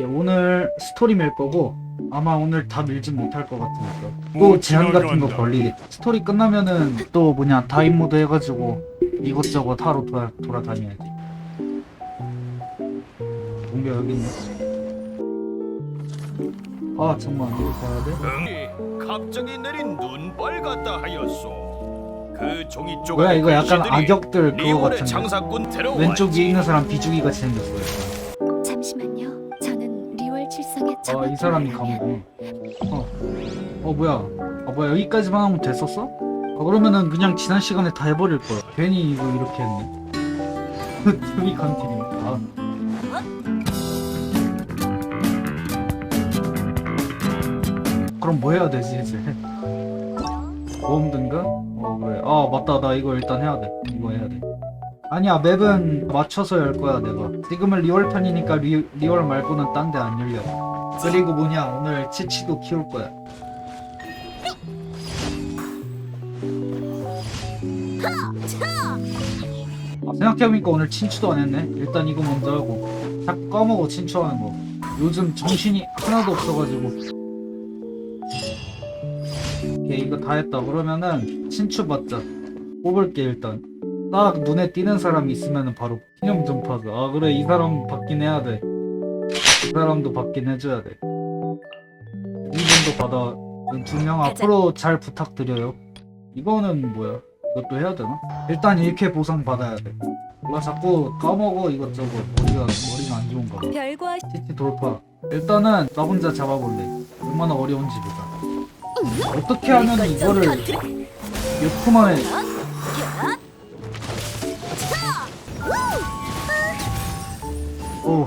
예, 오늘 스토리 밀 거고 아마 오늘 다 밀진 못할 것 같으니까 또 제한 같은 거 걸리게. 스토리 끝나면은 또 뭐냐 다인 모드 해가지고 이것저것 하러 돌아, 돌아다녀야지. 공격 여기 있네. 아 잠만 이거 봐야 돼? 응이 갑자기 내린 눈발 같다 하였소. 그 종이 쪽 뭐야 이거 약간 악역들 그거 같은데. 장사꾼. 왼쪽 위에 있는 사람 비주기 같이 생겼어요 아 이 사람이 감옥. 어. 어 뭐야. 아 뭐야. 여기까지만 하면 됐었어? 아 그러면은 그냥 지난 시간에 다 해버릴 거야. 괜히 이거 이렇게 했네. TV 컨티뉴 아. 그럼 뭐 해야 되지 이제? 모험든가? 어 그래. 아 맞다. 나 이거 일단 해야 돼. 이거 해야 돼. 아니야 맵은 맞춰서 열 거야 내가. 지금은 리월판이니까 리, 리월 말고는 딴 데 안 열려 그리고 뭐냐 오늘 치치도 키울 거야. 아, 생각해보니까 오늘 친추도 안 했네. 일단 이거 먼저 하고. 자꾸 까먹어 친추하는 거. 요즘 정신이 하나도 없어가지고. 오케이 이거 다 했다. 그러면은 친추 받자. 뽑을게 일단. 딱 눈에 띄는 사람이 있으면은 바로 신용 좀 파자. 아 그래 이 사람 받긴 해야 돼 이 사람도 받긴 해줘야 돼. 이분도 받아. 두 명 앞으로 잘 부탁드려요. 이거는 뭐야? 이것도 해야 되나? 일단 이렇게 보상 받아야 돼. 나 자꾸 까먹어 이것저것. 머리가 머리가 안 좋은가 봐할 TT 돌파. 일단은 나 혼자 잡아볼래. 얼마나 어려운지 보자 어떻게 하면 이거를 몇 푼만에 오우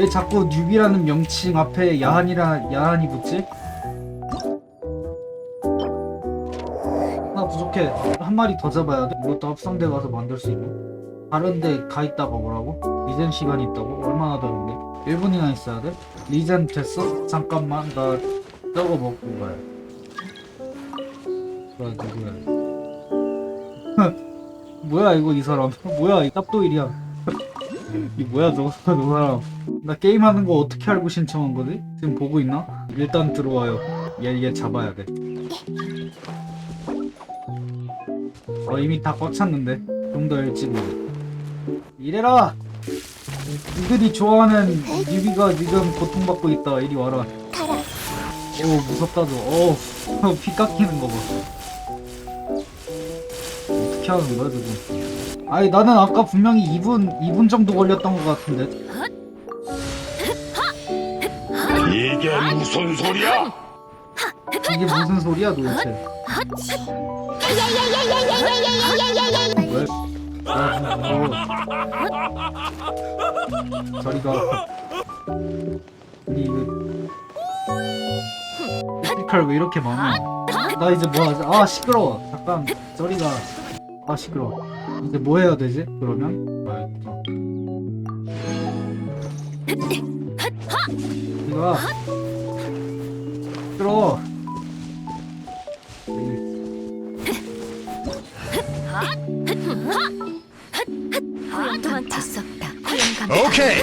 왜 자꾸 뉴비라는 명칭 앞에 야한이라 야한이 붙지? 하나 부족해 한 마리 더 잡아야 돼 이것도 합성대 가서 만들 수 있고 다른데 가 있다가 뭐라고? 리젠 시간이 있다고? 얼마나 되는데? 1분이나 있어야 돼? 리젠 됐어? 잠깐만 나 저거 먹고 가야 뭐야 누구야 뭐야 이거 이 사람 뭐야 이 짭도일이야 이 뭐야 저 사람 나 게임하는 거 어떻게 알고 신청한 거지? 지금 보고 있나? 일단 들어와요. 얘 얘 잡아야 돼. 어, 이미 다 꽉 찼는데. 좀 더 일찍 오래 이래라! 니들이 좋아하는 뉴비가 지금 고통받고 있다. 이리 와라. 오 무섭다 저어피 깎이는 거봐. 어떻게 하는 거야 저거 아니 나는 아까 분명히 2분 2분 정도 걸렸던 것 같은데. 이게 무슨 소리야? 이게 무슨 소리야 도대체? 왜? 야, 뭐. 저리가. 아니 이거 피칼 왜 이렇게 많아? 나 이제 뭐 하지 아 시끄러워. 잠깐. 저리가 아 시끄러워 이제 뭐 해야 되지 그러면 알겠다 이거 시끄러워 도망칠 수 없다. 고용 갑니다. 오케이.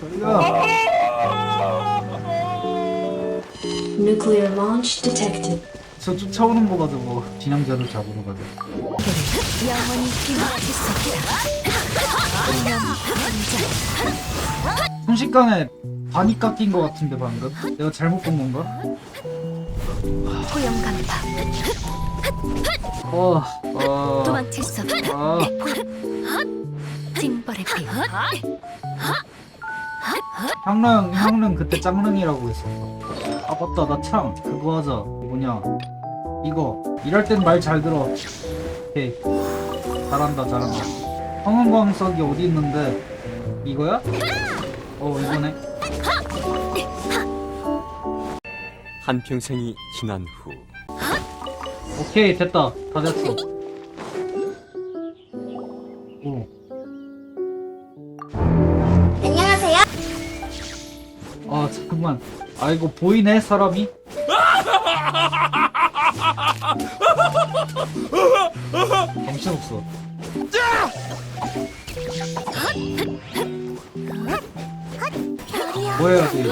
저리가 Nuclear launch detected. 저 쫓아오는 거 가지고 진양자를 잡으러 영원히 단절. 순식간에 반이 깎인 거 같은데 방금 내가 잘못 본 건가? 고용 간파. 어, 어, 도망칠 수 없다. 아, 징벌의 비. 향릉, 향릉 그때 짱릉이라고 했었어. 아 맞다, 나 참 그거 하자. 뭐냐? 이거 이럴 땐 말 잘 들어. 오케이, 잘한다, 잘한다. 황혼광석이 어디 있는데? 이거야? 어, 이거네. 한평생이 지난 후 오케이, 됐다. 다 됐어. 오. 안녕하세요. 아 잠깐만 아 이거 보이네 사람이 정신없어. 뭐 해야 돼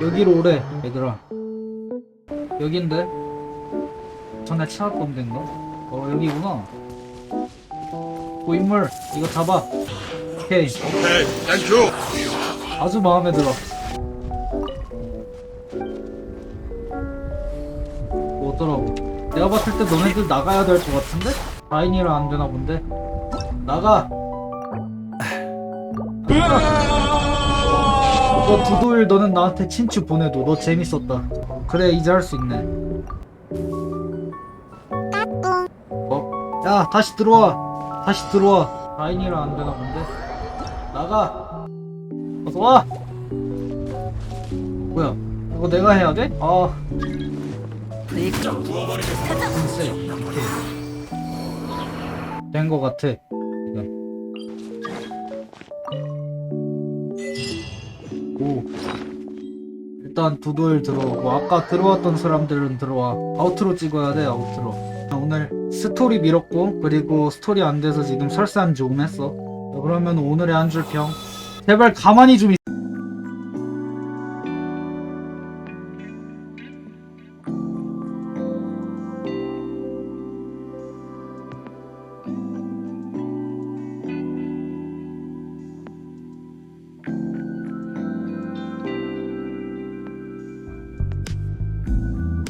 여기로 오래 얘들아. 여긴데? 전에 찾았던 데인가? 어 여기구나. 고인물 이거 잡아. 오케이. 오케이, 땡큐. 아주 마음에 들어 뭐 어더라고 내가 봤을 때 너네들 나가야 될 것 같은데? 라인이라 안 되나 본데? 나가! 너 두도일 너는 나한테 친추 보내도 너 재밌었다 그래 이제 할 수 있네 어? 야 다시 들어와 다시 들어와 라인이라 안 되나 본데? 나가 어서 와 뭐야 이거 내가 해야 돼? 아 된거 같아. 지금 오. 일단 두돌 들어오고 아까 들어왔던 사람들은 들어와. 아우트로 찍어야 돼 아우트로. 오늘 스토리 밀었고 그리고 스토리 안 돼서 지금 설산 조금 했어. 자, 그러면 오늘의 한 줄 평 제발 가만히 좀 있...